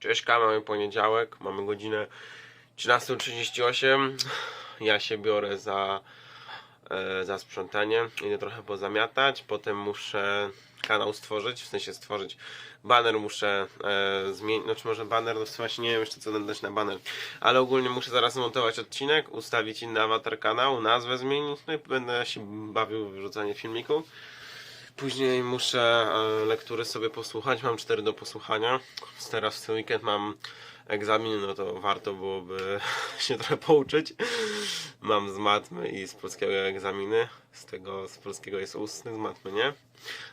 Cześć, mamy poniedziałek, mamy godzinę 13.38. Ja się biorę za, e, za sprzątanie, idę trochę pozamiatać, potem muszę kanał stworzyć, w sensie stworzyć baner muszę e, zmienić, znaczy może baner, no właśnie nie wiem jeszcze co dać na baner, ale ogólnie muszę zaraz montować odcinek, ustawić inny awatar kanału, nazwę zmienić, no i będę się bawił w wrzucanie filmików. Później muszę e, lektury sobie posłuchać. Mam cztery do posłuchania. Teraz w ten weekend mam egzamin, no to warto byłoby się trochę pouczyć. Mam z matmy i z polskiego egzaminy. Z tego z polskiego jest ustny, z matmy nie.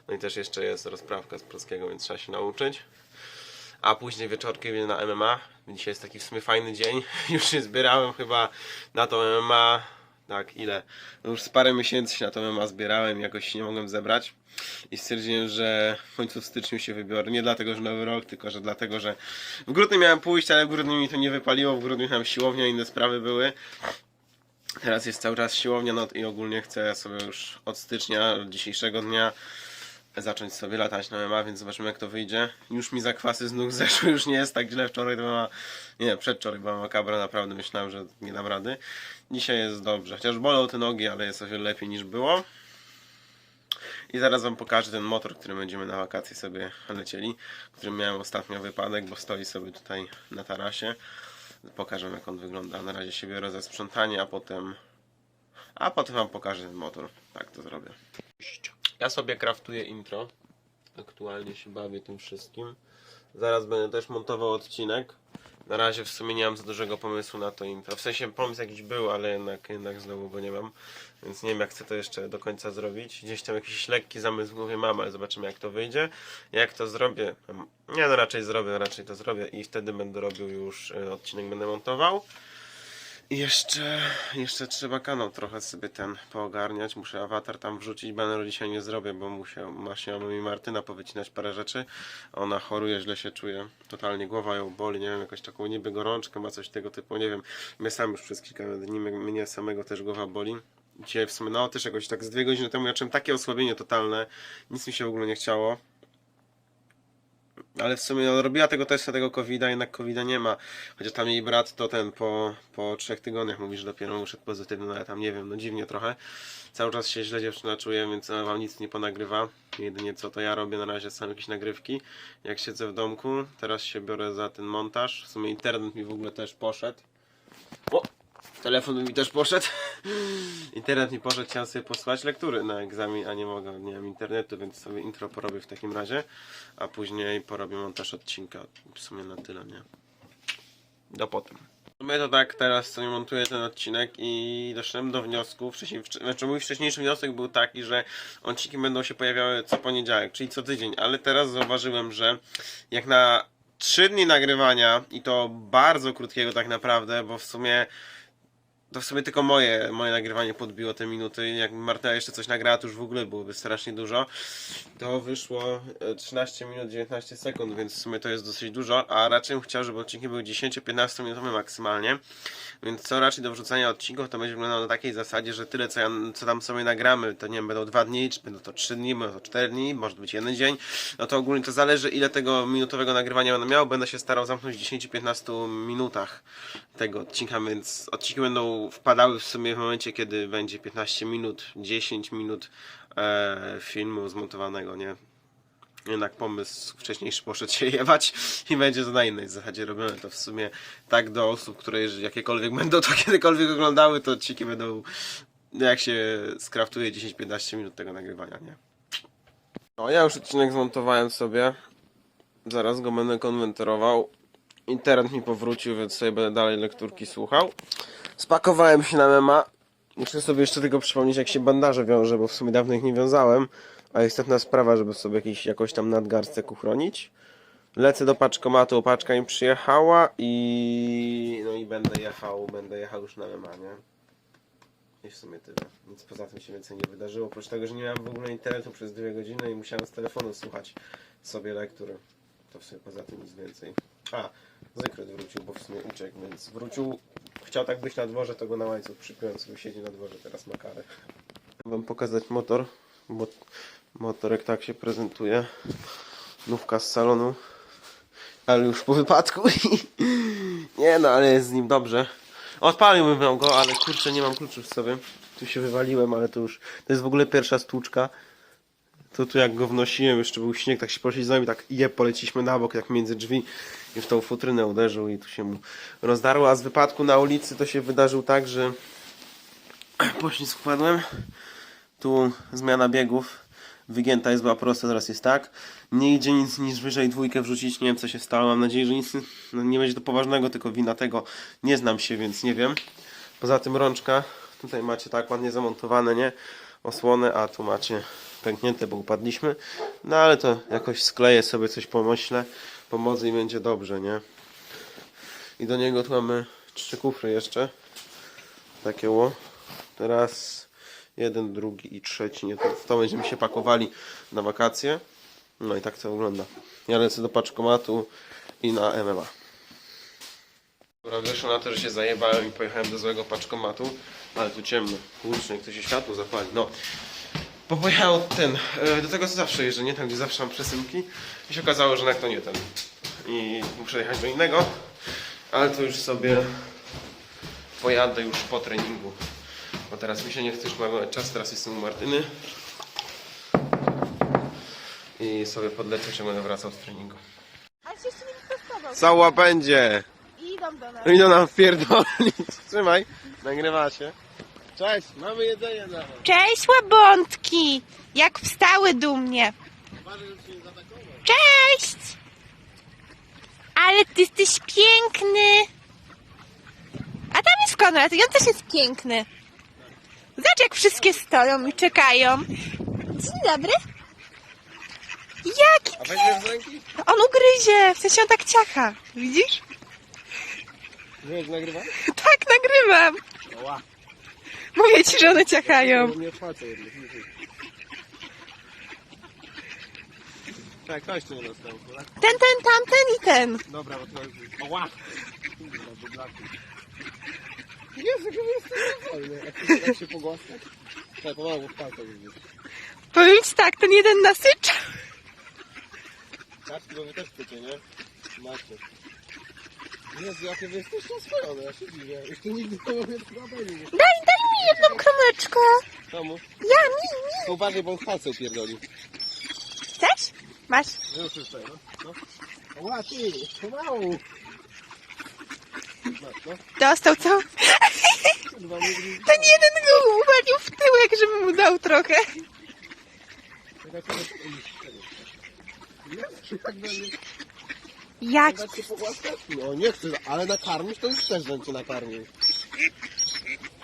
No i też jeszcze jest rozprawka z polskiego, więc trzeba się nauczyć. A później wieczorkiem idę na MMA. Dzisiaj jest taki w sumie fajny dzień. Już się zbierałem chyba na to MMA. Tak, ile? No Już z parę miesięcy się na to MMA zbierałem, jakoś nie mogłem zebrać. I stwierdziłem, że w końcu w styczniu się wybiorę. Nie dlatego, że nowy rok, tylko że dlatego, że w grudniu miałem pójść, ale w grudniu mi to nie wypaliło. W grudniu tam siłownia, inne sprawy były. Teraz jest cały czas siłownia, no i ogólnie chcę sobie już od stycznia, od dzisiejszego dnia zacząć sobie latać na MMA, więc zobaczymy jak to wyjdzie. Już mi zakwasy z nóg zeszły, już nie jest tak źle. Wczoraj była, nie, przedwczoraj była makabra, naprawdę myślałem, że nie dam rady. Dzisiaj jest dobrze, chociaż bolą te nogi, ale jest o wiele lepiej niż było. I zaraz wam pokażę ten motor, którym będziemy na wakacje sobie lecieli, którym miałem ostatnio wypadek, bo stoi sobie tutaj na tarasie. Pokażę jak on wygląda. Na razie się biorę za sprzątanie, a potem a potem wam pokażę ten motor. Tak to zrobię. Ja sobie craftuję intro. Aktualnie się bawię tym wszystkim. Zaraz będę też montował odcinek. Na razie w sumie nie mam za dużego pomysłu na to intro. W sensie pomysł jakiś był, ale jednak, jednak znowu go nie mam. Więc nie wiem jak chcę to jeszcze do końca zrobić. Gdzieś tam jakiś lekki zamysł w głowie mam, ale zobaczymy jak to wyjdzie. Jak to zrobię? Nie no raczej zrobię, raczej to zrobię i wtedy będę robił już y, odcinek, będę montował. Jeszcze, jeszcze trzeba kanał trochę sobie ten poogarniać. Muszę awatar tam wrzucić. Baneru dzisiaj nie zrobię, bo musiał, właśnie mi Martyna powycinać parę rzeczy. Ona choruje, źle się czuje. Totalnie głowa ją boli, nie wiem, jakąś taką niby gorączkę ma coś tego typu, nie wiem. Mnie sam już przez kilka dni, mnie samego też głowa boli. Dzisiaj w sumie, no też jakoś tak z dwie godziny temu ja czułem takie osłabienie totalne. Nic mi się w ogóle nie chciało. Ale w sumie no, robiła tego testa, tego covida, jednak covida nie ma. Chociaż tam jej brat to ten po, po trzech tygodniach mówi, że dopiero uszedł pozytywny, no ale tam nie wiem, no dziwnie trochę. Cały czas się źle dziewczyna czuje, więc ona wam nic nie ponagrywa. Jedynie co to ja robię na razie są jakieś nagrywki. Jak siedzę w domku, teraz się biorę za ten montaż. W sumie internet mi w ogóle też poszedł. O! Telefon mi też poszedł. Internet mi poszedł, chciałem sobie posłać lektury na egzamin, a nie mogę, nie mam internetu, więc sobie intro porobię w takim razie, a później porobię montaż odcinka. W sumie na tyle, nie? Do potem. W sumie to tak, teraz sobie montuję ten odcinek i doszedłem do wniosku, wcześniej, wcz- znaczy mój wcześniejszy wniosek był taki, że odcinki będą się pojawiały co poniedziałek, czyli co tydzień, ale teraz zauważyłem, że jak na 3 dni nagrywania i to bardzo krótkiego tak naprawdę, bo w sumie to w sumie tylko moje, moje nagrywanie podbiło te minuty. Jak Marta jeszcze coś nagrała, to już w ogóle byłoby strasznie dużo. To wyszło e, 13 minut 19 sekund, więc w sumie to jest dosyć dużo, a raczej bym chciał, żeby odcinki były 10-15 minutowe maksymalnie. Więc co raczej do wrzucania odcinków, to będzie wyglądało na takiej zasadzie, że tyle co, ja, co tam sobie nagramy, to nie wiem, będą 2 dni, czy będą to 3 dni, będą to 4 dni, może być jeden dzień. No to ogólnie to zależy ile tego minutowego nagrywania będę miał. Będę się starał zamknąć w 10-15 minutach tego odcinka, więc odcinki będą wpadały w sumie w momencie, kiedy będzie 15 minut, 10 minut e, filmu zmontowanego, nie? Jednak pomysł wcześniejszy poszedł się jebać i będzie to na innej zasadzie robione. To w sumie tak do osób, które jakiekolwiek będą to kiedykolwiek oglądały, to odcinki będą jak się skraftuje 10-15 minut tego nagrywania, nie? No ja już odcinek zmontowałem sobie. Zaraz go będę konwenterował. Internet mi powrócił, więc sobie będę dalej lekturki słuchał. Spakowałem się na mema. Muszę sobie jeszcze tylko przypomnieć, jak się bandaże wiąże, bo w sumie dawno ich nie wiązałem. A istotna sprawa, żeby sobie jakiś, jakoś tam nadgarstek uchronić. Lecę do paczkomatu, paczka mi przyjechała i... No i będę jechał, będę jechał już na mema, nie? I w sumie tyle. Nic poza tym się więcej nie wydarzyło. Oprócz tego, że nie miałem w ogóle internetu przez dwie godziny i musiałem z telefonu słuchać sobie lektury. To w sumie poza tym nic więcej. A, Zykret wrócił, bo w sumie uciekł, więc wrócił. Chciał tak być na dworze, to go na łańcuch przypiąłem sobie, siedzi na dworze, teraz ma karę. Wam pokazać motor, bo motorek tak się prezentuje. Nówka z salonu. ale już po wypadku nie no, ale jest z nim dobrze. Odpaliłbym go, ale kurczę, nie mam kluczów w sobie. Tu się wywaliłem, ale to już, to jest w ogóle pierwsza stłuczka. To tu jak go wnosiłem, jeszcze był śnieg, tak się poszliśmy i tak je poleciliśmy na bok, jak między drzwi i w tą futrynę uderzył i tu się mu rozdarło, a z wypadku na ulicy to się wydarzył tak, że poślizg wpadłem, tu zmiana biegów, wygięta jest, była prosta, teraz jest tak. Nie idzie nic niż wyżej dwójkę wrzucić, nie wiem co się stało, mam nadzieję, że nic no, nie będzie to poważnego, tylko wina tego, nie znam się, więc nie wiem. Poza tym rączka, tutaj macie tak ładnie zamontowane, nie? Osłonę, a tu macie pęknięte, bo upadliśmy. No ale to jakoś skleję sobie coś pomyślę, pomoże i będzie dobrze, nie? I do niego tu mamy trzy kufry jeszcze. Takie ło. Teraz jeden, drugi i trzeci. Nie, to, to będziemy się pakowali na wakacje. No i tak to wygląda. Ja lecę do paczkomatu i na MMA. Dobra, wyszło na to, że się zajebałem i pojechałem do złego paczkomatu, ale tu ciemno. Kurczę, to się światło zapali. No. Bo pojechał ten, e, do tego co zawsze jeżdżę, nie? Tam gdzie zawsze mam przesyłki. I się okazało, że jednak to nie ten. I muszę jechać do innego, ale to już sobie pojadę już po treningu. Bo teraz mi się nie chce już marnować czas, teraz jestem u Martyny. I sobie podlecę, czy będę wracał z treningu. Ale się jeszcze nie wyprostował. Cała będzie! I idą do nas. Idą nam wpierdolić. Trzymaj, nagrywa się. Cześć, mamy jedzenie na. Cześć łabątki! Jak wstały dumnie. Cześć! Ale ty jesteś piękny! A tam jest Konrad i on też jest piękny. Zobacz jak wszystkie stoją i czekają. Dzień dobry. Jaki weźmiesz z ręki? On ugryzie, w sensie on tak ciacha. Widzisz? Wiesz, nagrywa? Tak, nagrywam. Ła. Mówię ci, że one ciachają. Nie płacę jednak. Tak, ktoś tu nie dostał. tak? Ten, ten, tamten i ten. Dobra, bo to jest... Ła! Kurwa, blaku. Jezu, jak jest wolny. Jak się, jak się pogłaskać? Tak, pomału w palce już Powiem ci tak, ten jeden nasycza. Kaczki, bo wy też chcecie, nie? Macie. Jezu, jakie wy jesteście oswojone, ja się dziwię. Jeszcze nigdy nie sprawdzili. Daj, daj mi jedną kromeczkę. Czemu? Ja, mi, mi. Uważaj, bo on palce upierdolił. Chcesz? Masz. Już już no. no. Ła, ty, pomału. No, no, Dostał co? kurwa, nie gryź. Ten jeden go uwalił w tyłek, żeby mu dał trochę. Jezu, jak będzie... Się pogłaskać? No nie chcę, ale nakarmić to już też bym cię nakarmił.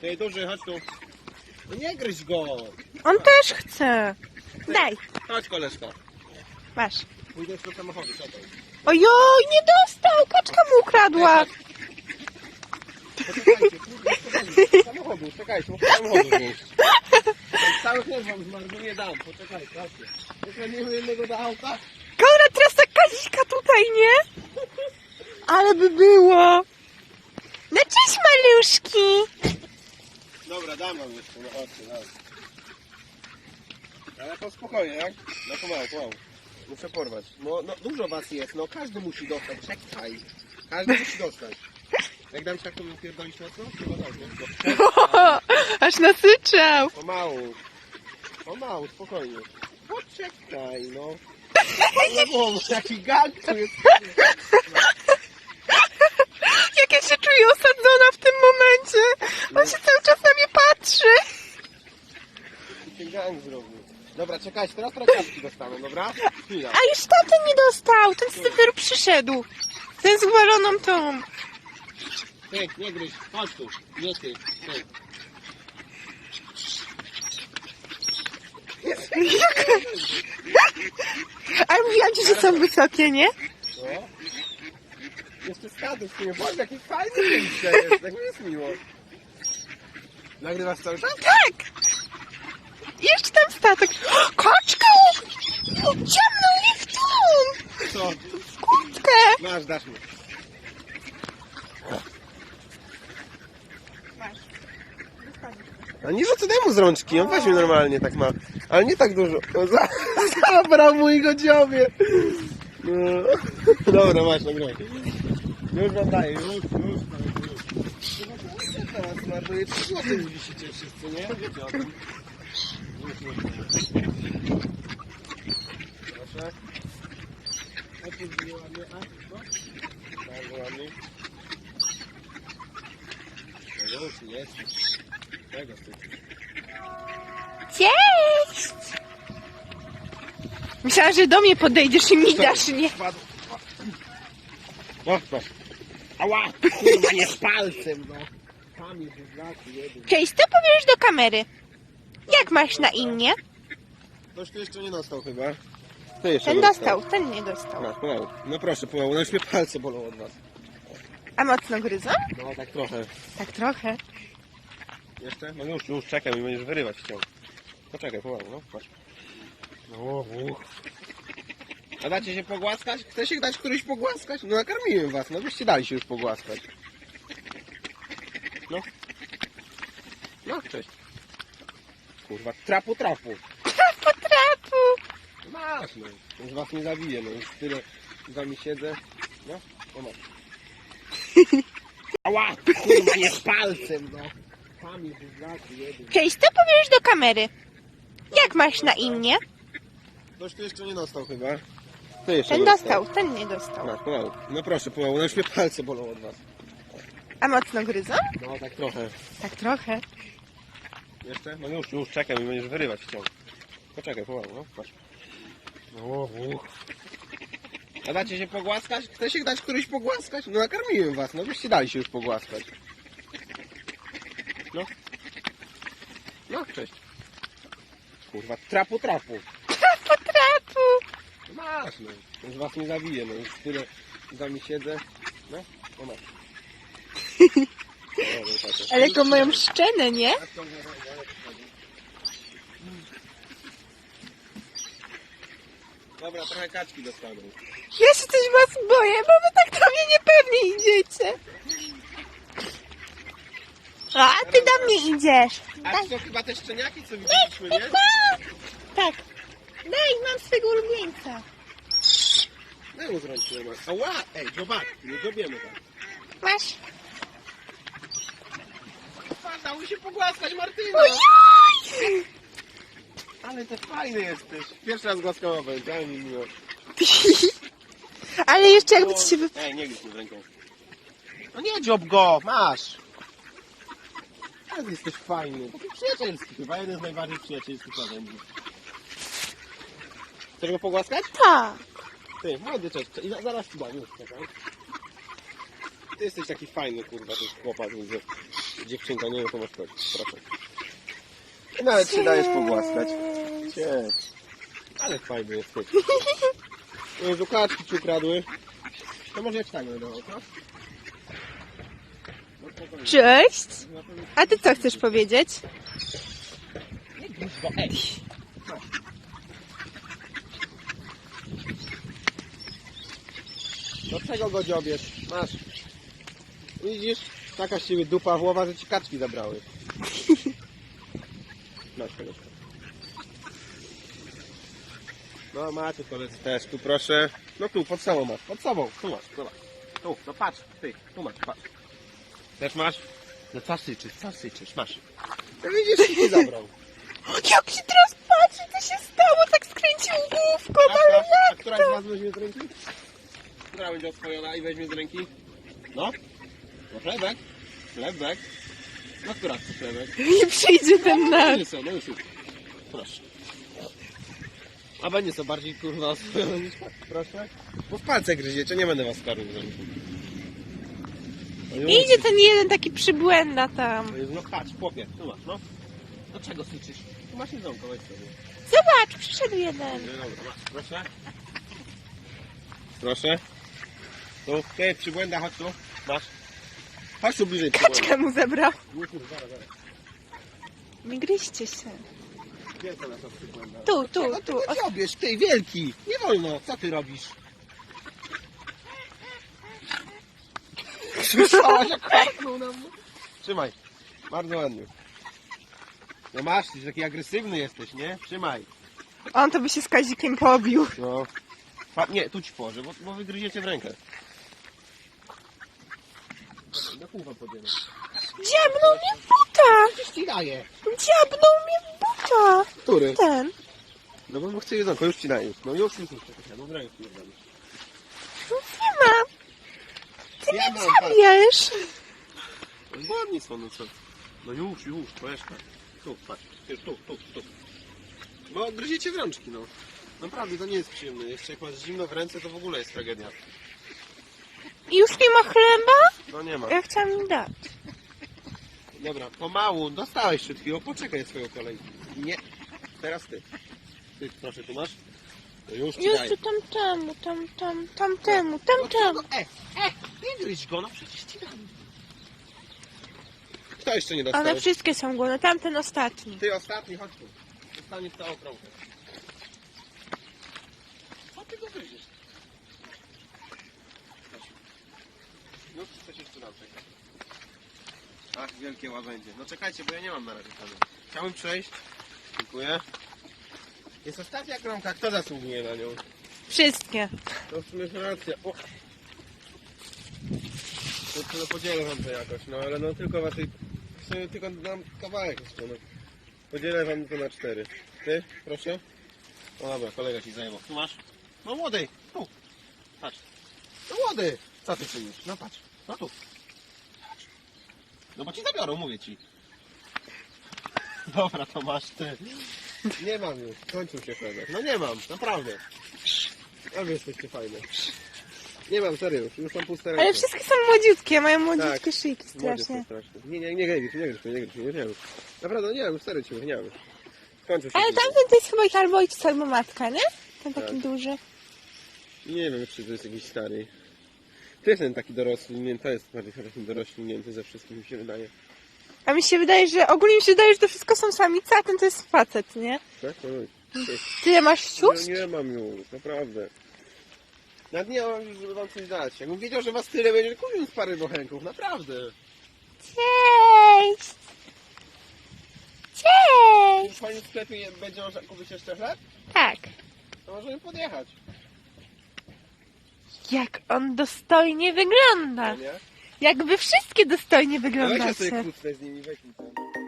Ej, duży, chodź tu. No nie gryź go! On też chce. Daj, Chodź koleżka. masz. Pójdziesz do samochodu, czekaj. Ojoj, nie dostał, kaczka mu ukradła. Poczekajcie, czekajcie, do samochodu, czekajcie, muszę samochodu wnieść. Cały chleb wam zmarnuję dam, poczekajcie, chodźcie. Ukradniemy jednego do auta. Kazika tutaj, nie? Ale by było. No cześć, maluszki. Dobra, dam wam jeszcze, no chodźcie, dam. Ale to spokojnie, jak? No pomału, pomału. Muszę porwać. No, no dużo was jest, no każdy musi dostać, czekaj. Każdy musi dostać. Jak dam ci taką pierdolić mocno? Chyba dobrze. Aż nasyczał. Pomału. Pomału, spokojnie. Poczekaj, no. Ale bo jaki gang tu jest. Jak ja się czuję osadzona w tym momencie. On się cały czas na mnie patrzy. Jaki gang zrobił. Dobra, czekajcie, teraz traktatki dostanę, dobra? Chwila. A już tamten nie dostał. Ten z dopiero przyszedł. Ten z uwaloną tą. Ty, nie gryź, chodź tu. Nie ty, ty. Ale mówiłam ci, że są wysokie, nie? No. Jeszcze stado z tym, Boże, jaki fajny ten dzisiaj jest, tak mi jest miło. Nagrywasz cały czas? Tak. Jeszcze tam statek. Koczka! Ciemną i w tą. Co? Kurtkę. Masz, dasz mi. A nie rzucę mu z rączki, on weźmie normalnie, tak ma. Ale nie tak dużo. O, za- Zabrał mój godziowie. No. Dobra, masz, nagraj. Już wam daję, już, już. już. Teraz marnuje 3 zł wisicie wszyscy, nie? Wiecie o tym. Proszę. A tu było ładnie, a? No. Bardzo ładnie. No już, jest. Cześć! Myślałam, że do mnie podejdziesz i mi dasz, nie? Spadł. No, proszę. Ała! Kurwa, nie z palcem, no. Jeden. Cześć, co powiesz do kamery? Jak masz na imię? Ktoś tu jeszcze nie dostał chyba. Kto jeszcze Ten dostał, ten nie dostał. No, pomału. No proszę, pomału. No już mnie palce bolą od was. A mocno gryzą? No tak trochę. Tak trochę. Jeszcze? No już, już czekaj, mi będziesz wyrywać chciał. Poczekaj, pomału, no. Patrz. No, uch. A dacie się pogłaskać? Chce się dać któryś pogłaskać? No nakarmiłem was, no byście dali się już pogłaskać. No. No, cześć. Kurwa, trapu, trapu. Po trapu! Masz, no. Już was nie zabiję, no. Już tyle z wami siedzę. No, no masz. Ała! Kurwa, nie z palcem, no. Cześć, co powiesz do kamery? Jak masz na imię? Ktoś tu jeszcze nie dostał chyba. Kto jeszcze Ten nie dostał, ten nie dostał. Masz, pomału. No proszę, pomału. No już mnie palce bolą od was. A mocno gryzą? No tak trochę. Tak trochę. Jeszcze? No już, już czekaj, mi będziesz wyrywać chciał. Poczekaj, pomału, no. Patrz. No, uch. A dacie się pogłaskać? Chce się dać któryś pogłaskać? No nakarmiłem was, no byście dali się już pogłaskać. No. No, cześć. Kurwa, trapu, trapu. Po trapu! Masz, no. Już was nie zabiję, no. Już tyle z wami siedzę. No, no masz. Ale jaką mają szczenę, nie? Dobra, trochę kaczki dostaną. Ja się coś was boję, bo wy tak do mnie niepewnie idziecie. A, ty do mnie idziesz. A to są chyba te szczeniaki, co widzieliśmy, nie? Tak. Daj, mam swego ulubieńca. No mu zrączyłem. Ała! Ej, zobacz, nie zrobimy tak. Masz. Pan, dało się pogłaskać, Martyna! Ojoj! Ale ty fajny jesteś. Pierwszy raz głaskała będzie, ale mi miło. Ale jeszcze jakby ci się wy... Ej, nie gryź mi ręką. No nie dziob go, masz! Ale jesteś fajny. Taki przyjacielski chyba, jeden z najbardziej przyjacielskich narzędzi. Chcesz go pogłaskać? Tak. Ty, młody cześć, i za- zaraz ci dam, już, czekaj. Ty jesteś taki fajny, kurwa, jest chłopak, widzę. Dziewczynka, nie wiem, to masz chodź, proszę. I nawet się dajesz pogłaskać. Cię. Ale fajny jesteś. Jezu, kaczki ci ukradły. To może ja ci tak będę co? No. Cześć. A ty co chcesz powiedzieć? Do czego go dziobiesz? Masz. Widzisz? Taka z ciebie dupa włowa, że ci kaczki zabrały. Masz tego. No macie koledzy też, tu proszę. No tu, pod sobą masz, pod sobą. Tu masz, tu masz. Tu, no patrz, ty, tu masz, patrz. Też masz? No co syczysz, co syczysz, masz. No widzisz, ci zabrał. Jak się teraz patrzy, co się stało? Tak skręcił główką, ale A, a jak która to? z was weźmie z ręki? Która będzie oswojona i weźmie z ręki? No? No chlebek? Chlebek? No która chce chlebek? Nie przyjdzie ten No nasz. nie są, no już już. Proszę. A będzie co bardziej kurwa oswojone niż proszę? Bo w palce gryziecie, nie będę was karmił z ręki. No. Idzie ten jeden taki przybłęda tam. No patrz, chłopie, tu masz, no. Do czego syczysz? Tu masz jedzonko, weź sobie. Zobacz, przyszedł jeden. No dobra, masz, proszę. Proszę. Tu, ty, przybłęda, chodź tu. Masz. Chodź tu bliżej. Kaczkę mu zabrał. Nie, tu, zaraz, zaraz. Nie gryźcie się. Gdzie przybłęda? Tu, tu, tu. O, ty, wielki. Nie wolno, co ty robisz? Słyszałaś, jak karknął na mnie? Trzymaj. Bardzo ładnie. No masz, ty taki agresywny jesteś, nie? Trzymaj. On to by się z Kazikiem pobił. No. Pa, nie, tu ci położę, bo, bo wygryziecie w rękę. Na pół wam podzielę. Dziabnął mnie w buta! Ci daję. Dziabnął mnie w buta! Który? Ten. No bo chcę jedzonko, już ci daję. już. No już, już, już. No w rękę nie dam. Nie ma. Ty Ja mam, patrz. zabijesz. Zgodnictwo, no co? No już, już, koleżka. Tu, patrz, tu, tu, tu, tu. Bo gryziecie w rączki, no. Naprawdę, to nie jest przyjemne. Jeszcze jak masz zimno w ręce, to w ogóle jest tragedia. Już nie ma chleba? No nie ma. Ja chciałam im dać. Dobra, pomału, dostałeś przed chwilą, poczekaj swoją kolej. Nie, teraz ty. Ty, proszę, tu masz? To już ci daję. Jezu, tamtemu, tam, tam, tamtemu, tamtemu. E, e, nie gryź go, no przecież ci dam. Kto jeszcze nie dostał? One wszystkie są głodne, tamten ostatni. Ty ostatni, chodź tu. Dostaniesz całą krągę. Co ty go gryziesz? Już coś jeszcze nam czeka. Ach, wielkie łabędzie. No czekajcie, bo ja nie mam na razie. Chciałbym przejść. Dziękuję. Jest ostatnia kromka. Kto zasługuje na nią? Wszystkie. To w sumie jest racja. O. To podzielę wam to jakoś, no ale no tylko waszej... W sumie tylko dam kawałek jeszcze, no. Podzielę wam to na cztery. Ty, proszę. O dobra, kolega ci zajmował. Tu masz? No młody, tu. Patrz. No młody. Co ty czynisz? No patrz. No tu. Patrz. No bo ci zabiorą, mówię ci. Dobra, to masz ty. Nie mam już. Kończył się chlebek. No nie mam, naprawdę. A wy jesteście fajne. Nie mam, serio już. Już mam puste ręce. Ale wszystkie są młodziutkie, mają młodziutkie Tak. szyjki Młodzie strasznie. straszne. Nie, nie, nie gryź, nie gryź, nie gryź, nie gryź. Naprawdę, nie mam, już serio ci mówię, nie mam. Kończył się Ale tamten to jest chyba ich albo ojciec, albo matka, nie? Ten taki Tak. duży. Nie wiem, czy to jest jakiś stary. To jest ten taki dorośnięty, to jest bardziej taki dorośnięty ze wszystkich, mi się wydaje. A mi się wydaje, że ogólnie mi się wydaje, że to wszystko są samice, a ten to jest facet, nie? Tak? No, ty. Ty masz sióstr? Nie, nie mam już, naprawdę. Nawet nie mam już, żeby wam coś dać. Jakbym wiedział, że was tyle będzie, kupił z parę bochenków, naprawdę. Cześć! Cześć! W swoim sklepie będzie można kupić jeszcze chleb? Tak. To możemy podjechać. Jak on dostojnie wygląda. No nie? Jakby wszystkie dostojnie Ale weź ja sobie wyglądacie. z nimi, weź mi ten.